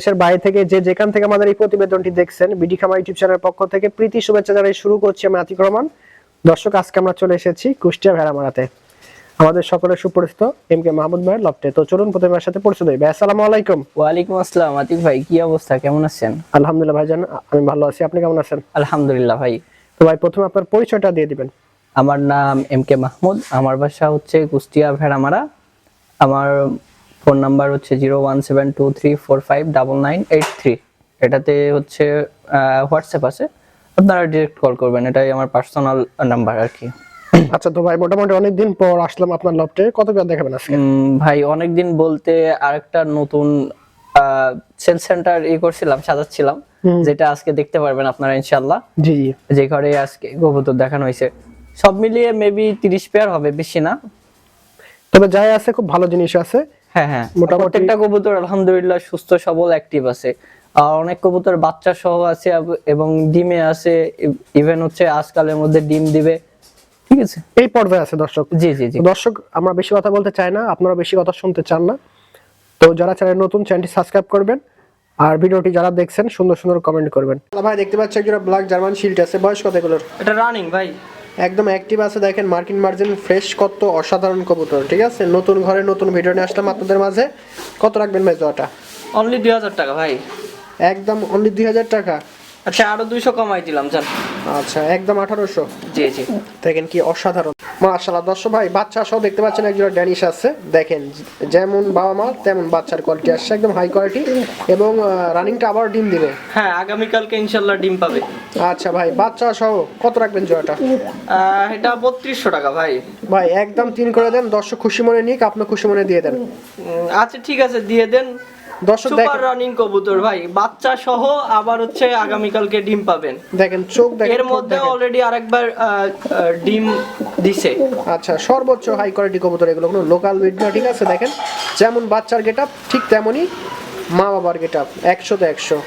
দেশের বাইরে থেকে যে যেখান থেকে আমাদের এই প্রতিবেদনটি দেখছেন বিডি খামা ইউটিউব চ্যানেলের পক্ষ থেকে প্রীতি শুভেচ্ছা জানাই শুরু করছি আমি আতিক রহমান। দর্শক আজকে আমরা চলে এসেছি কুষ্টিয়া ভেড়ামারাতে। আমাদের সকলের সুপরিচিত এম কে মাহমুদ ভাইয়ের লফটে। তো চলুন প্রথমে আমার সাথে পরিচয় ভাই আসসালামু আলাইকুম। ওয়ালাইকুম আসসালাম। আতিক ভাই কি অবস্থা? কেমন আছেন? আলহামদুলিল্লাহ ভাইজান আমি ভালো আছি। আপনি কেমন আছেন? আলহামদুলিল্লাহ ভাই। তো ভাই প্রথমে আপনার পরিচয়টা দিয়ে দিবেন। আমার নাম এম কে মাহমুদ। আমার বাসা হচ্ছে কুষ্টিয়া ভেড়ামারা। আমার ফোন নাম্বার হচ্ছে zero one seven two three four five double nine eight three. এটাতে হচ্ছে হোয়াটসঅ্যাপ আছে। আপনারা ডিরেক্ট কল করবেন এটাই আমার পার্সোনাল নাম্বার আর কি। আচ্ছা তো ভাই মোটামুটি অনেকদিন পর আসলাম আপনার লফটে। কত পেয়ার দেখাবেন আজকে? ভাই অনেকদিন বলতে আরেকটা নতুন সেলস সেন্টার ই করছিলাম সাজাচ্ছিলাম। যেটা আজকে দেখতে পারবেন আপনারা ইনশাল্লাহ জি জি। যে ঘরে আজকে কবুতর দেখানো হয়েছে। সব মিলিয়ে মেবি তিরিশ পেয়ার হবে বেশি না। তবে যাই আছে খুব ভালো জিনিস আছে। হ্যাঁ হ্যাঁ। প্রত্যেকটা কবুতর আলহামদুলিল্লাহ সুস্থ সবল অ্যাক্টিভ আছে। আর অনেক কবুতর বাচ্চা সহ আছে এবং ডিমে আছে ইভেন হচ্ছে আজকালের মধ্যে ডিম দিবে। ঠিক আছে? এই পর্যায়ে আছে দর্শক। জি জি জি। দর্শক আমরা বেশি কথা বলতে চাই না আপনারা বেশি কথা শুনতে চান না। তো যারা চ্যানেল নতুন চ্যানেলটি সাবস্ক্রাইব করবেন। আর ভিডিওটি যারা দেখছেন সুন্দর সুন্দর কমেন্ট করবেন। ভাই দেখতে পাচ্ছি একজোড়া ব্ল্যাক জার্মান শিল্ড আছে। বয়স কত এগুলোর? এটা রানিং ভাই। একদম অ্যাক্টিভ আছে। দেখেন মার্কিন মার্জিন ফ্রেশ কত অসাধারণ কবুতর ঠিক আছে? নতুন ঘরে নতুন ভিডিও নিয়ে আসলাম আপনাদের মাঝে। কত রাখবেন ভাই জোয়াটা অনলি দুই হাজার টাকা ভাই। একদম অনলি দুই হাজার টাকা। আচ্ছা আরও দুইশো কমাই দিলাম জান আচ্ছা একদম আঠারোশো। জি জি। দেখেন কি অসাধারণ। মাশাআল্লাহ দর্শক ভাই বাচ্চা সহ দেখতে পাচ্ছেন একজোড়া ড্যানিশ আছে। দেখেন যেমন বাবা মা তেমন বাচ্চার কোয়ালিটি আসছে একদম হাই কোয়ালিটি এবং রানিংটা আবার ডিম দিবে। হ্যাঁ আগামীকালকে ইনশাল্লাহ ডিম পাবে। আচ্ছা ভাই বাচ্চা সহ কত রাখবেন জোড়াটা? এটা বত্রিশশো টাকা ভাই। ভাই একদম তিন করে দেন দর্শক খুশি মনে নিক আপনি খুশি মনে দিয়ে দেন। আচ্ছা ঠিক আছে দিয়ে দেন। দর্শক সুপার রানিং কবুতর ভাই। বাচ্চা সহ আবার হচ্ছে আগামীকালকে ডিম পাবেন। দেখেন চোখ দেখেন এর মধ্যে অলরেডি আরেকবার ডিম দিছে। আচ্ছা সর্বোচ্চ হাই কোয়ালিটি কবুতর এগুলো কোনো লোকাল ব্রিড না ঠিক আছে? দেখেন যেমন বাচ্চার গেটআপ ঠিক তেমনই মা বাবার গেটআপ একশো তো একশো।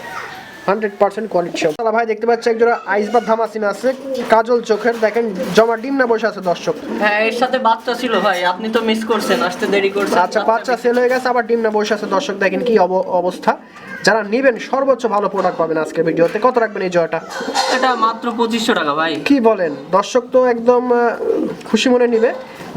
হান্ড্রেড পার্সেন্ট কোয়ালিটি সব তাহলে ভাই দেখতে পাচ্ছি একজোড়া আইসবার ধামাসিন আছে কাজল চোখের। দেখেন জমা ডিম না বসে আছে দর্শক? হ্যাঁ এর সাথে বাচ্চা ছিল ভাই আপনি তো মিস করছেন আসতে দেরি করছেন আচ্ছা বাচ্চা সেল হয়ে গেছে আবার ডিম না বসে আছে দর্শক দেখেন কি অব- অবস্থা। যারা নেবেন সর্বোচ্চ ভালো প্রোডাক্ট পাবেন আজকের ভিডিওতে। কত রাখবেন এই জয়টা এটা মাত্র পঁচিশশো টাকা ভাই। কি বলেন? দর্শক তো একদম খুশি মনে নিবে।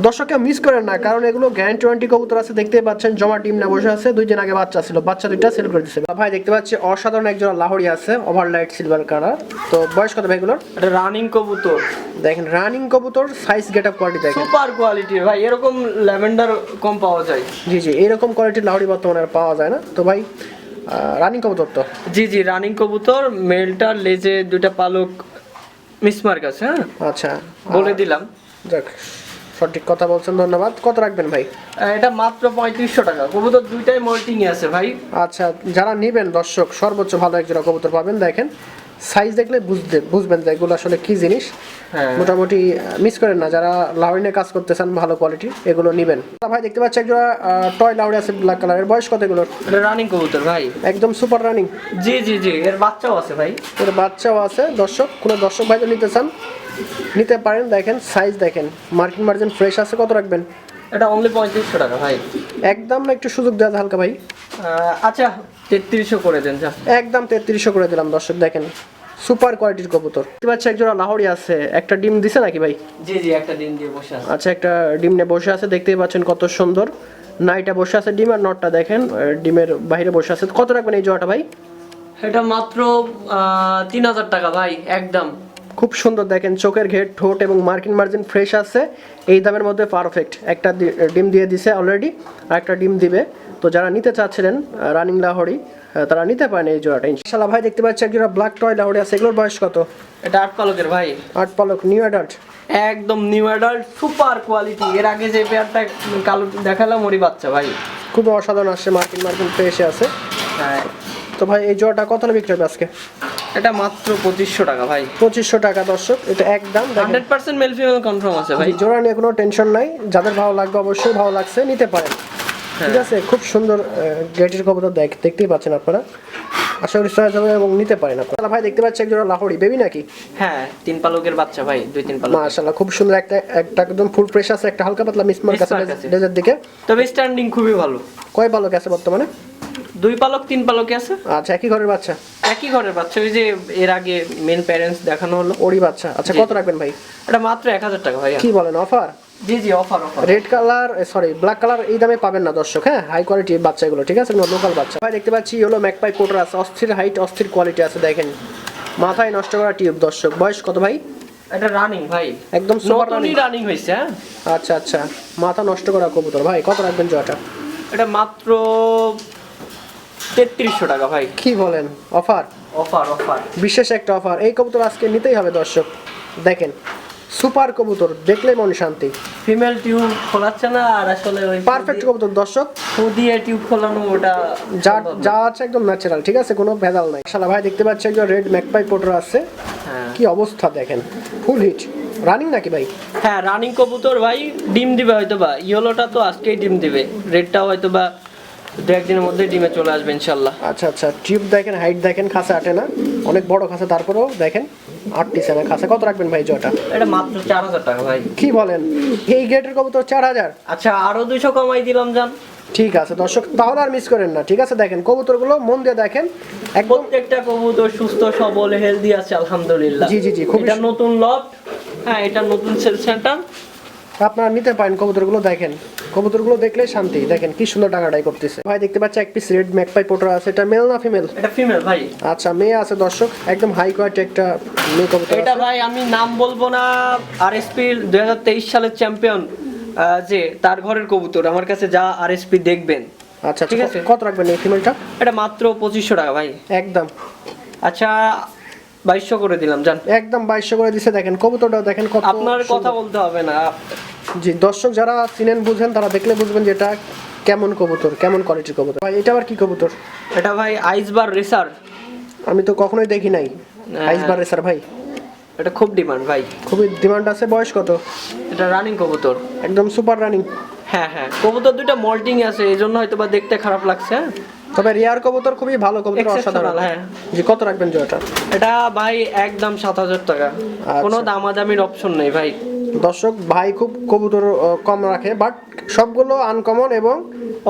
দর্শককে মিস করেন না কারণ এগুলো গ্যারান্টি ওয়ারেন্টি কবুতর আছে দেখতে পাচ্ছেন জমা টিম না বসে আছে দুই দিন আগে বাচ্চা ছিল বাচ্চা দুইটা সেল করে দিচ্ছে ভাই দেখতে পাচ্ছি অসাধারণ একজন লাহোরি আছে ওভারলাইট সিলভার কালার তো বয়স কত ভাই এগুলোর? এটা রানিং কবুতর। দেখেন রানিং কবুতর সাইজ গেট আপ কোয়ালিটি দেখেন। সুপার কোয়ালিটির ভাই এরকম ল্যাভেন্ডার কম পাওয়া যায়। জি জি এইরকম কোয়ালিটির লাহোরি বর্তমানে আর পাওয়া যায় না। তো ভাই রানিং কবুতর তো। জি জি রানিং কবুতর মেলটার লেজে দুইটা পালক মিসমার্ক আছে হ্যাঁ? আচ্ছা। বলে দিলাম। যাক। সঠিক কথা বলছেন ধন্যবাদ। কত রাখবেন ভাই? এটা মাত্র পঁয়ত্রিশশো টাকা। কবুতর দুইটাই মোল্টিং আছে ভাই। আচ্ছা যারা নেবেন দর্শক সর্বোচ্চ ভালো একজোড়া কবুতর পাবেন দেখেন। সাইজ দেখলে বুঝতে বুঝবেন যে এগুলো আসলে কি জিনিস। হ্যাঁ। মোটামুটি মিস করেন না। যারা লাউরিনে কাজ করতে চান ভালো কোয়ালিটি এগুলো নেবেন। ভাই দেখতে পাচ্ছি একজোড়া টয় লাউরি আছে ব্ল্যাক কালারের বয়স কত এগুলোর এটা রানিং কবুতর ভাই। একদম সুপার রানিং জি জি জি। এর বাচ্চাও আছে ভাই। এর বাচ্চাও আছে দর্শক। কোনো দর্শক ভাই তো নিতে চান নিতে পারেন। দেখেন সাইজ দেখেন। মার্কিন মার্জিন ফ্রেশ আছে কত রাখবেন? এটা অনলি পঁয়ত্রিশশো টাকা ভাই। একদম না একটু সুযোগ দেওয়া হালকা ভাই। আচ্ছা তেত্রিশশো করে দেন যা। একদম তেত্রিশশো করে দিলাম দর্শক দেখেন। সুপার কোয়ালিটির কবুতর। দেখতে পাচ্ছি একজোড়া লাহোরি আছে। একটা ডিম দিছে নাকি ভাই? জি জি একটা ডিম দিয়ে বসে আছে। আচ্ছা একটা ডিম নিয়ে বসে আছে দেখতেই পাচ্ছেন কত সুন্দর। নাইটা বসে আছে ডিম আর নটটা দেখেন ডিমের বাইরে বসে আছে। কত রাখবেন এই জোড়াটা ভাই? এটা মাত্র তিন হাজার টাকা ভাই একদম। খুব সুন্দর দেখেন চোখের ঘের ঠোঁট এবং মার্কিন মার্জিন ফ্রেশ আছে। এই দামের মধ্যে পারফেক্ট একটা ডিম দিয়ে দিছে অলরেডি আর একটা ডিম দিবে। তো যারা নিতে চাচ্ছিলেন রানিং লাহোরি তারা নিতে পারেন এই জোড়াটা। ইনশাল্লাহ ভাই দেখতে পাচ্ছি একজোড়া ব্ল্যাক টয় লাহোরি আছে। এগুলোর বয়স কত? এটা আট পালকের ভাই। আট পালক নিউ অ্যাডাল্ট একদম নিউ অ্যাডাল্ট সুপার কোয়ালিটি এর আগে যে পেয়ারটা কালো দেখালাম ওরই বাচ্চা ভাই। খুবই অসাধারণ আসছে মার্কিন মার্কিন ফ্রেশে আছে। হ্যাঁ। তো ভাই এই জোড়াটা কত বিক্রি হবে আজকে? এটা মাত্র পঁচিশশো টাকা ভাই। পঁচিশশো টাকা দর্শক এটা একদম hundred percent male female confirm আছে ভাই। এই জোড়া নিয়ে কোনো টেনশন নাই। যাদের ভালো লাগবে অবশ্যই ভালো লাগছে নিতে পারেন। হ্যাঁ। ঠিক আছে? খুব সুন্দর গেটের কবুতর দেখ দেখতেই পাচ্ছেন আপনারা। আশা করি সহায়তা হবে এবং নিতে পারেন আপনারা। ভাই দেখতে পাচ্ছি একজোড়া লাহোরি বেবি নাকি? হ্যাঁ তিন পালকের বাচ্চা ভাই দুই তিন পালক। মাশাআল্লাহ খুব সুন্দর একটা একটা একদম ফুল ফ্রেশ আছে একটা হালকা পাতলা আছে Mismark আছে। দিকে। তবে স্ট্যান্ডিং খুবই ভালো। কয় পালক আছে বর্তমানে? দুই পালক তিন পালকে আছে? আচ্ছা একই ঘরের বাচ্চা? একই ঘরের বাচ্চা ওই যে এর আগে মেন প্যারেন্টস দেখানো হলো। ওরই বাচ্চা। আচ্ছা কত রাখবেন ভাই? এটা মাত্র এক হাজার টাকা ভাইয়া। কি বলেন অফার জি জি offer offer red colour sorry black colour এই দামে পাবেন না দর্শক হ্যাঁ? হাই কোয়ালিটির বাচ্চাগুলো ঠিক আছে? লোকাল বাচ্চা। ভাই দেখতে পাচ্ছি হলো ম্যাকপাই কোটার আছে অস্থির হাইট অস্থির কোয়ালিটি আছে দেখেন। মাথায় নষ্ট করা টিউব দর্শক। বয়স কত ভাই? এটা রানিং ভাই। একদম সুপার নতুনই রানিং হয়েছে হ্যাঁ? আচ্ছা আচ্ছা। মাথা নষ্ট করা কবুতর। ভাই কত রাখবেন জয়টা এটা মাত্র তেত্রিশশো টাকা ভাই। কি বলেন? অফার? Offer offer. বিশেষ একটা অফার। এই কবুতর আজকে নিতেই হবে দর্শক। দেখেন সুপার কবুতর দেখলে মন শান্তি। ফিমেল টিউব খোলাচ্ছে না আর আসলে ওই পারফেক্ট কবুতর দর্শক। দিয়ে টিউব খোলানো ওটা যা যা আছে একদম ন্যাচারাল ঠিক আছে? কোনো ভেজাল নাই। শালা ভাই দেখতে পাচ্ছি একজন রেড ম্যাকপাই পোটার আছে? হ্যাঁ। কি অবস্থা দেখেন? ফুল হিট রানিং নাকি ভাই? হ্যাঁ রানিং কবুতর ভাই ডিম দিবে হয়তো বা ইয়েলোটা তো আজকেই ডিম দিবে। রেডটাও হয়তো বা দু একদিনের মধ্যে ডিমে চলে আসবে ইনশাল্লাহ আচ্ছা আচ্ছা টিউব দেখেন হাইট দেখেন খাসে আটে না? অনেক বড় খাসে তারপরেও দেখেন আটটি না খাসে। কত রাখবেন ভাই জয়টা? এটা মাত্র চার হাজার টাকা ভাই। কি বলেন? এই গেটের কবুতর চার হাজার? আচ্ছা আরও দুইশো কমাই দিলাম যান ঠিক আছে দর্শক তাহলে আর মিস করেন না। ঠিক আছে দেখেন কবুতরগুলো মন দিয়ে দেখেন একদম প্রত্যেকটা কবুতর সুস্থ সবল হেলদি আছে আলহামদুলিল্লাহ। জি, জি, জি, খুবই এটা নতুন লট হ্যাঁ এটা নতুন সেল সেন্টার আপনারা নিতে পারেন কবুতরগুলো দেখেন। কবুতরগুলো দেখলে শান্তি দেখেন কি সুন্দর টাকাটাই করতেছে। ভাই দেখতে পাচ্ছি এক পিস রেড ম্যাকপাই পোটার আছে এটা মেল না ফিমেল এটা ফিমেল ভাই। আচ্ছা মেয়ে আছে দর্শক একদম হাই কোয়ালিটি একটা মেয়ে কবুতর এটা ভাই আমি নাম বলব না আরএসপি দুই হাজার তেইশ সালের চ্যাম্পিয়ন যে তার ঘরের কবুতর। আমার কাছে যা আরএসপি দেখবেন। আচ্ছা ঠিক ঠিক আছে। কত রাখবেন এই ফিমেলটা এটা মাত্র পঁচিশশো টাকা ভাই। একদম। আচ্ছা বাইশশো করে দিলাম জান একদম বাইশশো করে দিছে দেখেন কবুতরটা দেখেন কত আপনার কথা বলতে হবে না। জি দর্শক যারা চিনেন বুঝেন তারা দেখলে বুঝবেন যে এটা কেমন কবুতর কেমন কোয়ালিটির কবুতর। ভাই এটা আবার কি কবুতর? এটা ভাই আইসবার রেসার আমি তো কখনোই দেখি নাই। হ্যাঁ। আইসবার রেসার ভাই। এটা খুব ডিমান্ড ভাই। খুবই ডিমান্ড আছে বয়স কত? এটা রানিং কবুতর। একদম সুপার রানিং হ্যাঁ হ্যাঁ। কবুতর দুইটা মল্টিং আছে এই জন্য হয়তো বা দেখতে খারাপ লাগছে হ্যাঁ? তবে রিয়ার কবুতর খুবই ভালো কবুতর অসাধারণ। হ্যাঁ। জি কত রাখবেন জয়টা? এটা ভাই একদম সাত হাজার টাকা। কোনো দামাদামির অপশন নেই ভাই। দর্শক ভাই খুব কবুতর কম রাখে বাট সবগুলো আনকমন এবং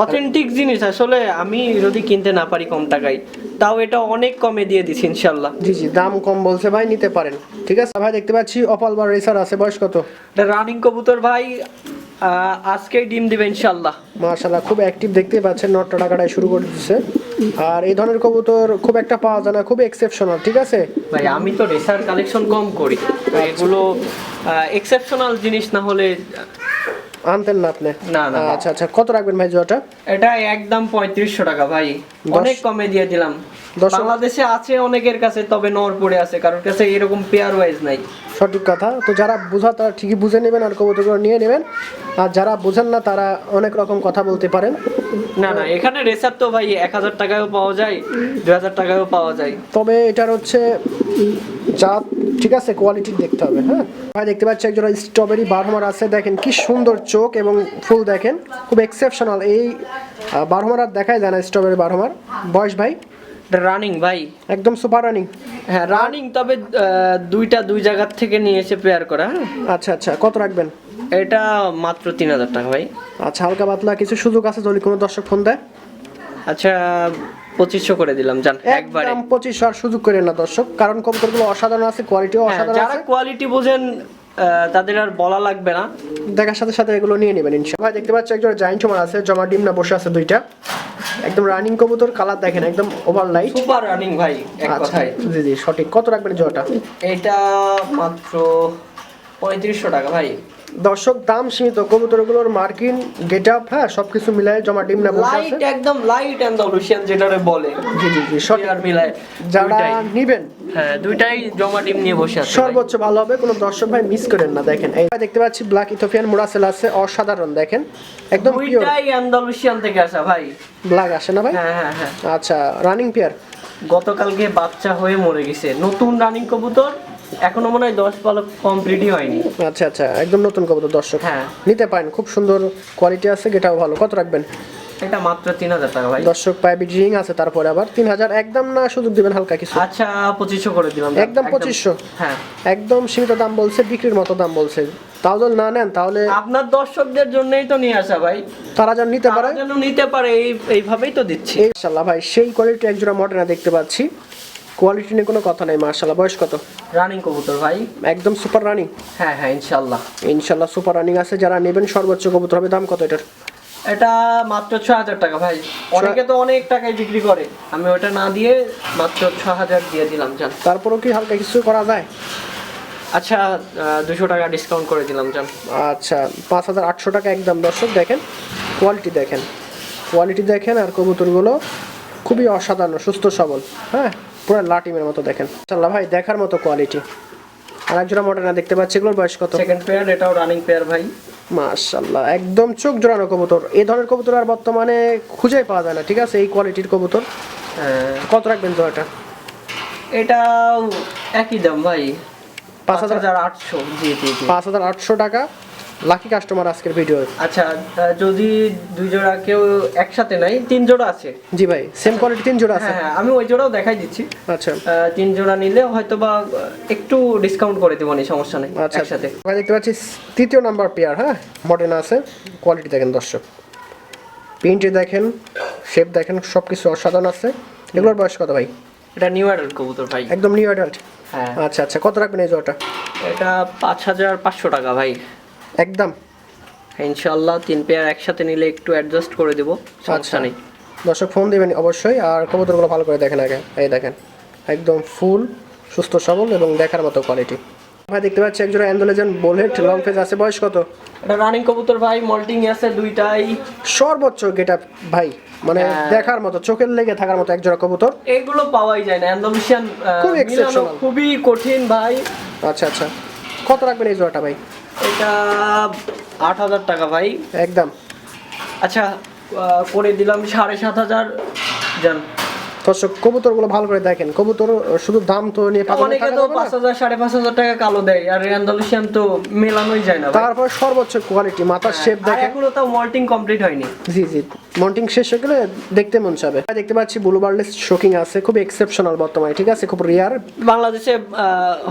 অথেন্টিক জিনিস আসলে আমি যদি কিনতে না পারি কম টাকায় তাও এটা অনেক কমে দিয়ে দিছি ইনশাল্লাহ জি জি দাম কম বলছে ভাই নিতে পারেন। ঠিক আছে ভাই দেখতে পাচ্ছি অপাল বা রেসার আছে বয়স কত? এটা রানিং কবুতর ভাই আহ, আজকেই ডিম দিবে ইনশাল্লাহ মাশাল্লাহ খুব অ্যাক্টিভ দেখতে পাচ্ছেন নটটা টাকাটাই শুরু করে দিচ্ছে। আর এই ধরনের কবুতর খুব একটা পাওয়া যায় না খুব এক্সেপশনাল ঠিক আছে? ভাই আমি তো রেসার কালেকশন কম করি। এগুলো এক্সেপশনাল জিনিস না হলে আনতেন না আপনি? না, না, না। আচ্ছা আচ্ছা কত রাখবেন ভাই জোয়াটা এটা একদম পঁয়ত্রিশশো টাকা ভাই। অনেক কমে দিয়ে দিলাম। দশ- বাংলাদেশে আছে অনেকের কাছে তবে নর পড়ে আছে। কারোর কাছে এরকম পেয়ার ওয়াইজ নাই। সঠিক কথা। তো যারা বোঝা তারা ঠিকই বুঝে নেবেন আর কবুতরগুলো নিয়ে নেবেন। আর যারা বোঝেন না তারা অনেক রকম কথা বলতে পারেন। না না এখানে রেসার তো ভাই এক হাজার টাকায়ও পাওয়া যায় দুই হাজার টাকায়ও পাওয়া যায়। তবে এটার হচ্ছে জাত ঠিক আছে কোয়ালিটি দেখতে হবে হ্যাঁ? ভাই দেখতে পাচ্ছি একজন স্ট্রবেরি বারহমার আছে। দেখেন কি সুন্দর চোখ এবং ফুল দেখেন। খুব এক্সেপশনাল এই বারহমার আর দেখাই যায় না স্ট্রবেরি বারহমার। বয়স ভাই? রানিং ভাই। একদম সুপার রানিং হ্যাঁ রানিং তবে দুইটা দুই জায়গার থেকে নিয়ে এসে পেয়ার করা হ্যাঁ? আচ্ছা আচ্ছা কত রাখবেন? এটা মাত্র তিন হাজার টাকা ভাই। আচ্ছা হালকা পাতলা কিছু সুযোগ আছে যদি কোনো দর্শক ফোন দেয়? আচ্ছা পঁচিশশো করে দিলাম জান একবারে। একদম পঁচিশ আর সুযোগ করেন না দর্শক কারণ কবুতরগুলো অসাধারণ আছে কোয়ালিটিও হ্যাঁ, অসাধারণ যারা কোয়ালিটি বোঝেন তাদের আর বলা লাগবে না। দেখার সাথে সাথে এগুলো নিয়ে নেবেন ইনশাআল্লাহ। ভাই দেখতে পাচ্ছ একজন জাইন্ট সমান আছে জমা ডিম না বসে আছে দুইটা। একদম রানিং কবুতর কালার দেখেন একদম ওভার লাইট সুপার রানিং ভাই এক আচ্ছা কথায়। জি জি সঠিক। কত রাখবেন জয়টা এটা মাত্র পঁয়ত্রিশশো টাকা ভাই। দর্শক দাম সীমিত। কবুতরগুলোর মার্কিন গেট আপ হ্যাঁ সবকিছু মিলায় জমা ডিম না লাইট একদম লাইট এন্ড লুশিয়ান যেটারে বলে। জি জি জি সঠিক। মিলায় যারা। নিবেন। হ্যাঁ দুইটাই জমা ডিম নিয়ে বসে আছে সর্বোচ্চ ভালো হবে কোনো দর্শক ভাই মিস করেন না দেখেন। এই দেখতে পাচ্ছি ব্ল্যাক ইথোপিয়ান মোরাসেল আছে অসাধারণ দেখেন। একদম দুইটাই থেকে আসা ভাই। ব্ল্যাক আসে না ভাই? হ্যাঁ হ্যাঁ হ্যাঁ। আচ্ছা রানিং পেয়ার গতকালকে বাচ্চা হয়ে মরে গেছে। নতুন রানিং কবুতর এখনও মনে হয় দশ পালক কমপ্লিটই হয়নি। আচ্ছা আচ্ছা একদম নতুন কবুতর দর্শক। হ্যাঁ। নিতে পারেন খুব সুন্দর কোয়ালিটি আছে ভালো। কত রাখবেন? এটা মাত্র তিন হাজার টাকা ভাই। দর্শক পায়ে আছে তারপরে আবার তিন হাজার। একদম না সুযোগ দিবেন হালকা কিছু। আচ্ছা পঁচিশশো করে দিলাম একদম 2500? হ্যাঁ। একদম সীমিত দাম বলছে বিক্রির মতো দাম বলছে। তাও যদি না নেন তাহলে আপনার দর্শকদের জন্যই তো নিয়ে আসা ভাই। তারা যেন নিতে পারে। যেন নিতে পারে এই এইভাবেই তো দিচ্ছি। ইনশাল্লাহ ভাই সেই কোয়ালিটি একজোড়া মডেনা দেখতে পাচ্ছি। কোয়ালিটি নিয়ে কোনো কথা নেই মার্শাল্লাহ বয়স কত? রানিং কবুতর ভাই। একদম সুপার রানিং হ্যাঁ হ্যাঁ ইনশাল্লাহ ইনশাল্লাহ সুপার রানিং আছে। যারা নেবেন সর্বোচ্চ কবুতর হবে দাম কত এটার? এটা মাত্র ছ হাজার টাকা ভাই। অনেকে তো অনেক টাকায় বিক্রি করে। আমি ওটা না দিয়ে মাত্র ছ হাজার দিয়ে দিলাম জান। তারপরেও কি হালকা কিছু করা যায়? আচ্ছা দুশো টাকা ডিসকাউন্ট করে দিলাম জান। আচ্ছা পাঁচ হাজার আটশো টাকা একদম দর্শক দেখেন কোয়ালিটি দেখেন। কোয়ালিটি দেখেন আর কবুতরগুলো খুবই অসাধারণ সুস্থ সবল হ্যাঁ? পুরো লাটিমের মতো দেখেন। ইনশাল্লাহ ভাই দেখার মতো কোয়ালিটি আর একজোড়া মডেনা দেখতে পাচ্ছি এগুলোর বয়স কত? সেকেন্ড পেয়ার এটাও রানিং পেয়ার ভাই। মাশাল্লাহ একদম চোখ জোড়ানো কবুতর। এই ধরনের কবুতর আর বর্তমানে খুঁজেই পাওয়া যায় না ঠিক আছে? এই কোয়ালিটির কবুতর। হ্যাঁ, কত রাখবেন জোড়াটা? এটাও একই দাম ভাই। পাঁচ হাজার আটশো। জি জি জি। পাঁচ হাজার আটশো টাকা। লাকি কাস্টমার আজকের ভিডিও আচ্ছা যদি দুই জোড়া কেউ একসাথে নাই তিন জোড়া আছে? জি ভাই সেম কোয়ালিটি তিন জোড়া আছে। হ্যাঁ হ্যাঁ আমি ওই জোড়াও দেখাই দিচ্ছি। আচ্ছা। তিন জোড়া নিলে হয়তো বা একটু ডিসকাউন্ট করে দেবো নি সমস্যা নেই আচ্ছা। একসাথে। ভাই দেখতে পাচ্ছি তৃতীয় নাম্বার পেয়ার হ্যাঁ? মডেন আছে কোয়ালিটি দেখেন দর্শক। প্রিন্টে দেখেন শেপ দেখেন সব কিছু অসাধারণ আছে। এগুলোর বয়স কত ভাই? এটা নিউ অ্যাডাল্ট কবুতর ভাই। একদম নিউ অ্যাডাল্ট হ্যাঁ। আচ্ছা আচ্ছা কত রাখবেন এই জোড়াটা? এটা পাঁচ হাজার পাঁচশো টাকা ভাই। একদম। ইনশাল্লাহ তিন পেয়ার একসাথে নিলে একটু অ্যাডজাস্ট করে দেবো আচ্ছা। সমস্যা নেই। দর্শক ফোন দিবেন অবশ্যই আর কবুতরগুলো ভালো করে দেখেন আগে। এই দেখেন একদম ফুল সুস্থ সবল এবং দেখার মতো কোয়ালিটি ভাই দেখতে পাচ্ছি একজোড়া অ্যান্ডোলেজেন বোলেট লং ফেজ আছে বয়স কত? এটা রানিং কবুতর ভাই মল্টিং আছে দুইটাই। সর্বোচ্চ গেট ভাই মানে হ্যাঁ। দেখার মতো চোখের লেগে থাকার মতো একজোড়া কবুতর। এগুলো পাওয়াই যায় না অ্যান্ডালুসিয়ান খুবই exceptional। খুবই কঠিন ভাই। আচ্ছা আচ্ছা। কত রাখবেন এই জোড়াটা ভাই? এটা আট হাজার টাকা ভাই। একদম। আচ্ছা করে দিলাম সাড়ে সাত হাজার। যান। দর্শক কবুতরগুলো ভালো করে দেখেন। কবুতর শুধু দাম তো নিয়ে হয়ে অনেকে তো পাঁচ হাজার সাড়ে পাঁচ হাজার টাকা কালো দেয় আর অ্যান্ডালুসিয়ান তো মেলানোই যায় না তারপর সর্বোচ্চ কোয়ালিটি মাথার শেপ আর দেখেন। এখনও তো মল্টিং কমপ্লিট হয়নি। জি জি মন্টিং শেষ হয়ে গেলে দেখতে মন চাবে। দেখতে পাচ্ছি ব্লু বার্লেস শোকিং আছে খুব এক্সেপশনাল বর্তমানে ঠিক আছে? খুব রিয়ার বাংলাদেশে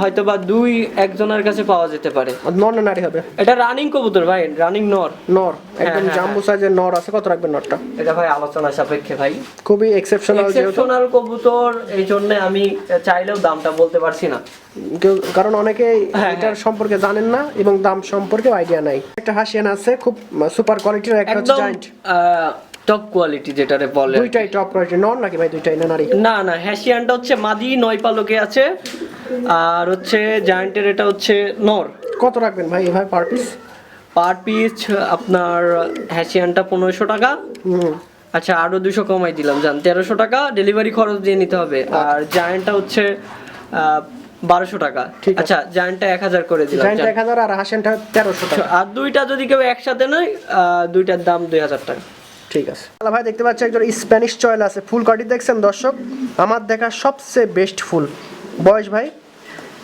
হয়তো বা দুই একজনের কাছে পাওয়া যেতে পারে। নর না নারী হবে? এটা রানিং কবুতর ভাই রানিং নর। নর একদম হ্যাঁ, জাম্বু সাইজের নর আছে কত রাখবেন নরটা? এটা ভাই আলোচনা সাপেক্ষে ভাই। খুবই এক্সেপশনাল যেহেতু। এক্সেপশনাল কবুতর এই জন্য আমি চাইলেও দামটা বলতে পারছি না। কারণ অনেকে হ্যাঁ, এটার সম্পর্কে জানেন না এবং দাম সম্পর্কে আইডিয়া নাই। একটা হাসিয়ান আছে খুব সুপার কোয়ালিটির একটা হচ্ছে জায়ান্ট টপ কোয়ালিটি যেটারে বলে। দুইটাই টপ কোয়ালিটি নর নাকি ভাই দুইটাই না নারী? না না হ্যাসিয়ানটা হচ্ছে মাদি নয় পালকে আছে। আর হচ্ছে জায়ান্টের এটা হচ্ছে নর। কত রাখবেন ভাই ভাই পার পিস পার পিস আপনার হ্যাসিয়ানটা পনেরোশো টাকা। হুম। আচ্ছা আরও দুশো কমাই দিলাম জান। তেরোশো টাকা ডেলিভারি খরচ দিয়ে নিতে হবে। আর জায়ান্টটা হচ্ছে বারোশো টাকা। ঠিক। আচ্ছা জায়ান্টটা এক হাজার করে দিলাম জায়ান্ট এক হাজার আর হাসিয়ানটা তেরোশো টাকা। আর দুইটা যদি কেউ একসাথে নেয় দুইটার দাম দুই হাজার টাকা। ঠিক আছে। তাহলে ভাই দেখতে পাচ্ছি একজন স্প্যানিশ চয়েল আছে ফুল কাটি দেখছেন দর্শক? আমার দেখা সবচেয়ে বেস্ট ফুল। বয়স ভাই?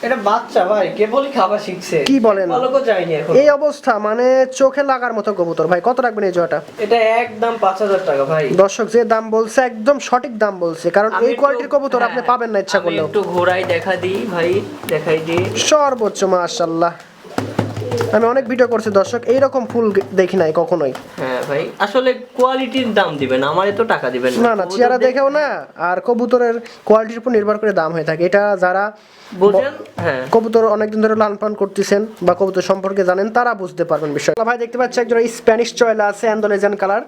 এটা বাচ্চা ভাই কেবলই খাবার শিখছে? কি বলেন? পালকও যায়নি এখন। এই অবস্থা মানে চোখে লাগার মতো কবুতর। ভাই কত রাখবেন এই জোড়াটা? এটা একদম পাঁচ হাজার টাকা ভাই। দর্শক যে দাম বলছে একদম সঠিক দাম বলছে কারণ এই কোয়ালিটির কবুতর আপনি হ্যাঁ, পাবেন না ইচ্ছা একটু ঘোরাই দেখা দিই ভাই দেখাই দিই। সর্বোচ্চ মাশাল্লাহ আমি অনেক ভিডিও করছি দর্শক এইরকম ফুল দেখি নাই কখনোই। হ্যাঁ ভাই আসলে কোয়ালিটির দাম দিবেন আমার এত টাকা দিবেন না। না চেহারা দেখেও না আর কবুতরের কোয়ালিটির উপর নির্ভর করে দাম হয়ে থাকে। এটা যারা বুঝেন? হ্যাঁ। কবুতর অনেকদিন ধরে লালন পালন করতেছেন বা কবুতর সম্পর্কে জানেন তারা বুঝতে পারবেন বিষয় ভাই দেখতে পাচ্ছি একজন স্প্যানিশ চয়লা আছে অ্যান্ডোলেজান কালার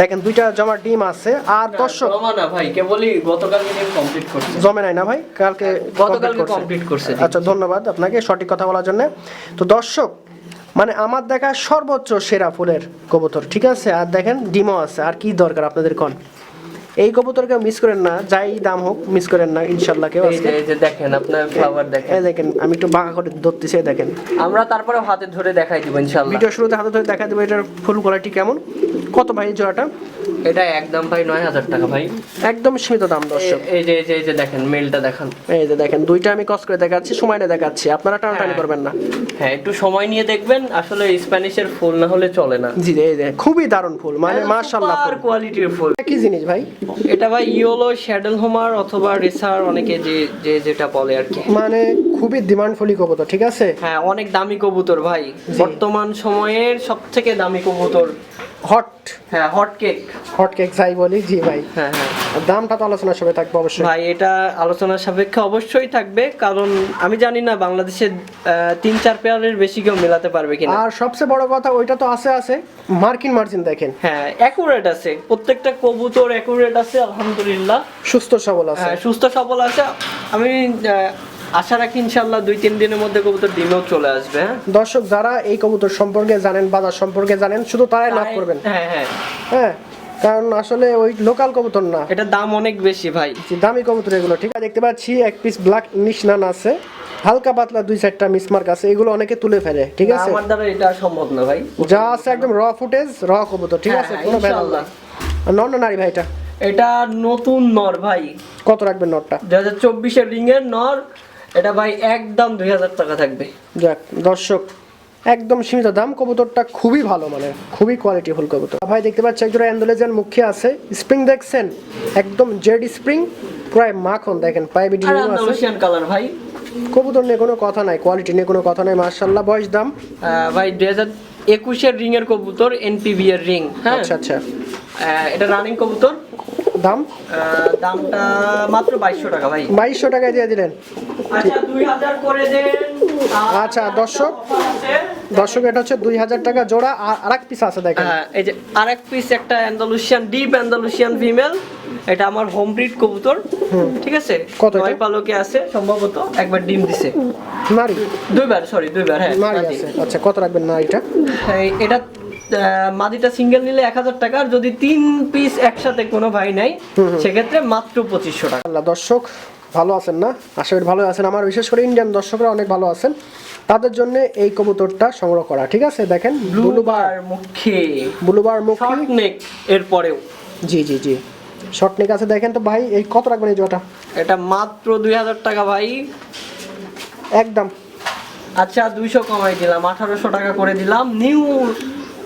দেখেন দুইটা জমা ডিম আছে। আর দর্শক জমা না ভাই কেবলই ডিম কমপ্লিট করছে। জমে নাই না ভাই কালকে গতকালকে কমপ্লিট করছে। আচ্ছা ধন্যবাদ আপনাকে সঠিক কথা বলার জন্য। তো দর্শক মানে আমার দেখা সর্বোচ্চ সেরা ফুলের কবুতর ঠিক আছে? আর দেখেন ডিমও আছে আর কি দরকার আপনাদের কোন এই কবুতরকে মিস করেন না যাই দাম হোক মিস করেন না ইনশাল্লাহ কেউ এই যে এই যে দেখেন আপনার ফ্লাওয়ার দেখেন। এই দেখেন আমি একটু বাঁকা করে ধরতেছি এই দেখেন। আমরা তারপরে হাতে ধরে দেখাই দিব ইনশাআল্লাহ ভিডিও শুরুতে হাতে ধরে দেখা দেবো এটার ফুল কোয়ালিটি কেমন? কত ভাই জোড়াটা? এটা একদম ভাই নয় হাজার টাকা ভাই। একদম সীমিত দাম দর্শক। এই যে এই যে দেখেন মেলটা দেখান। এই যে দেখেন দুইটা আমি কস করে দেখাচ্ছি সময় নিয়ে দেখাচ্ছি আপনারা টানাটানি হ্যাঁ। করবেন না। হ্যাঁ একটু সময় নিয়ে দেখবেন আসলে স্প্যানিশের ফুল না হলে চলে না। জি এই যে খুবই দারুণ ফুল মানে মাশাআল্লাহ কোয়ালিটির ফুল। কি জিনিস ভাই এটা ভাই ইয়োলো শ্যাডেল হোমার অথবা রেসার অনেকে যে যে যেটা বলে আর কি। মানে খুবই ডিমান্ডফুলি কবুতর ঠিক আছে? হ্যাঁ অনেক দামি কবুতর ভাই। বর্তমান সময়ের সব থেকে দামি কবুতর হট হ্যাঁ হট কেক হট কেক যাই বলি জি ভাই। হ্যাঁ হ্যাঁ। দামটা তো আলোচনার সবাই থাকবে অবশ্যই। ভাই এটা আলোচনার সাপেক্ষে অবশ্যই থাকবে কারণ আমি জানি না বাংলাদেশের আহ, তিন চার পেয়ারের বেশি কেউ মেলাতে পারবে কিনা। আর সবচেয়ে বড় কথা ওইটা তো আছে আছে। মার্কিন মার্জিন দেখেন। হ্যাঁ অ্যাকুরেট আছে। প্রত্যেকটা কবুতর অ্যাকুরেট আছে আলহামদুলিল্লাহ। সুস্থ সবল আছে। হ্যাঁ, সুস্থ সবল আছে। আমি আশা রাখি ইনশাল্লাহ দুই তিন দিনের মধ্যে কবুতর ডিমেও চলে আসবে হ্যাঁ? দর্শক যারা এই কবুতর সম্পর্কে জানেন বাজার সম্পর্কে জানেন শুধু তারাই লাভ করবেন। হ্যাঁ হ্যাঁ। হ্যাঁ কারণ আসলে ওই লোকাল কবুতর না। এটার দাম অনেক বেশি ভাই। দামি কবুতর এগুলো ঠিক আছে? দেখতে পাচ্ছি এক পিস ব্ল্যাক ইংলিশ নান আছে। হালকা পাতলা দুই চারটা মিসমার্ক আছে। এগুলো অনেকে তুলে ফেলে ঠিক আছে? আমার দ্বারা এটা সম্ভব না ভাই। যা আছে একদম র ফুটেজ র কবুতর ঠিক আছে? হ্যাঁ, কোনো ভেজাল ইনশাআল্লাহ। নর না নারী ভাই এটা? এটা নতুন নর ভাই। কত রাখবেন নরটা? দু হাজার চব্বিশের রিং এর নর এটা ভাই একদম দুই হাজার টাকা থাকবে। যাক দর্শক একদম সীমিত দাম। কবুতরটা খুবই ভালো মানে খুবই কোয়ালিটি ফুল কবুতর। ভাই দেখতে পাচ্ছি একজন অ্যান্ডোলেজিয়ান মুখে আছে। স্প্রিং দেখছেন? একদম জেড স্প্রিং প্রায় মাখন দেখেন পায়ে বিডিও আছে। কালার ভাই। কবুতর নিয়ে কোনো কথা নাই কোয়ালিটি নিয়ে কোনো কথা নাই মার্শাল্লাহ বয়স দাম। ভাই দুই হাজার একুশের রিং এর কবুতর এনপিবি এর রিং হ্যাঁ। আচ্ছা আচ্ছা। এটা রানিং কবুতর। দাম? দামটা মাত্র বাইশশো টাকা ভাই। বাইশশো টাকায় দিয়ে দিলেন। আচ্ছা দুই হাজার করে দেন। আচ্ছা, দর্শক। দর্শক এটা হচ্ছে দুই হাজার টাকা জোড়া। আর আরেক পিস আছে দেখেন। হ্যাঁ, এই যে আরেক পিস একটা অ্যান্ডালুসিয়ান ডিপ অ্যান্ডালুসিয়ান ফিমেল এটা আমার হোম ব্রিড কবুতর ঠিক আছে? কত এটা? নয় পালকে আছে সম্ভবত একবার ডিম দিছে। নারী? দুইবার সরি দুইবার হ্যাঁ নারী। আছে। আচ্ছা কত রাখবেন নারীটা? এই, এটা আহ, মাদিটা সিঙ্গেল নিলে এক হাজার টাকা আর যদি তিন পিস একসাথে কোনো ভাই নাই সেক্ষেত্রে মাত্র পঁচিশশো টাকা। আল্লাহ দর্শক ভালো আছেন না? আশা করি ভালো আছেন। আমার বিশেষ করে ইন্ডিয়ান দর্শকরা অনেক ভালো আছেন। তাদের জন্য এই কবুতরটা সংগ্রহ করা ঠিক আছে? দেখেন ব্লুবার মুখে। ব্লুবার মুখী। নেক এর পরেও জি জি জি। শর্ট নেক আছে। দেখেন তো ভাই এই কত রাখবেন এই জোড়াটা? এটা মাত্র দুই হাজার টাকা ভাই। একদম। আচ্ছা দুইশো কমাই দিলাম আঠারোশো টাকা করে দিলাম। নিউ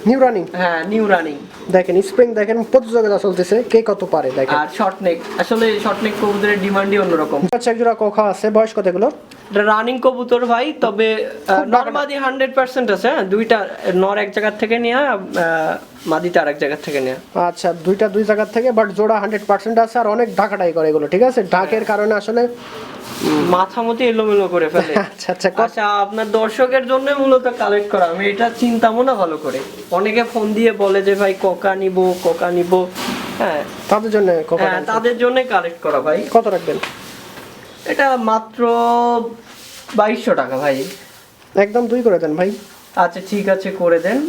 নিউ রানিং হ্যাঁ নিউ রানিং দেখেন স্প্রিং দেখেন প্রতিযোগিতা চলতেছে। কে কত পারে দেখেন। আর শর্ট নেক আসলে শর্ট নেক কবুতরের ডিমান্ডই অন্যরকম। আচ্ছা এক জোড়া কখা আছে? বয়স কত এগুলো? এটা রানিং কবুতর ভাই তবে নর্মাদি হান্ড্রেড পার্সেন্ট আছে হ্যাঁ? দুইটা নর এক জায়গার থেকে নেওয়া মাদিটা আরেক জায়গার থেকে নেওয়া আচ্ছা দুইটা দুই জায়গার থেকে বাট জোড়া হান্ড্রেড পার্সেন্ট আছে আর অনেক ঢাকাটাই করে এগুলো ঠিক আছে? ঢাকের কারণে আসলে মাথা মতো এলোমেলো করে ফেলে। আচ্ছা আচ্ছা আচ্ছা আপনার দর্শকের জন্য মূলত কালেক্ট করা আমি এটা চিন্তামো না ভালো করে। অনেকে ফোন দিয়ে বলে যে ভাই কোকা নিব কোকা নিব হ্যাঁ। তাদের জন্য কোকা হ্যাঁ তাদের জন্য কালেক্ট করা ভাই। কত রাখবেন? এটা মাত্র বাইশশো টাকা ভাই। একদম দুই করে দেন ভাই। আচ্ছা ঠিক আছে করে দেন।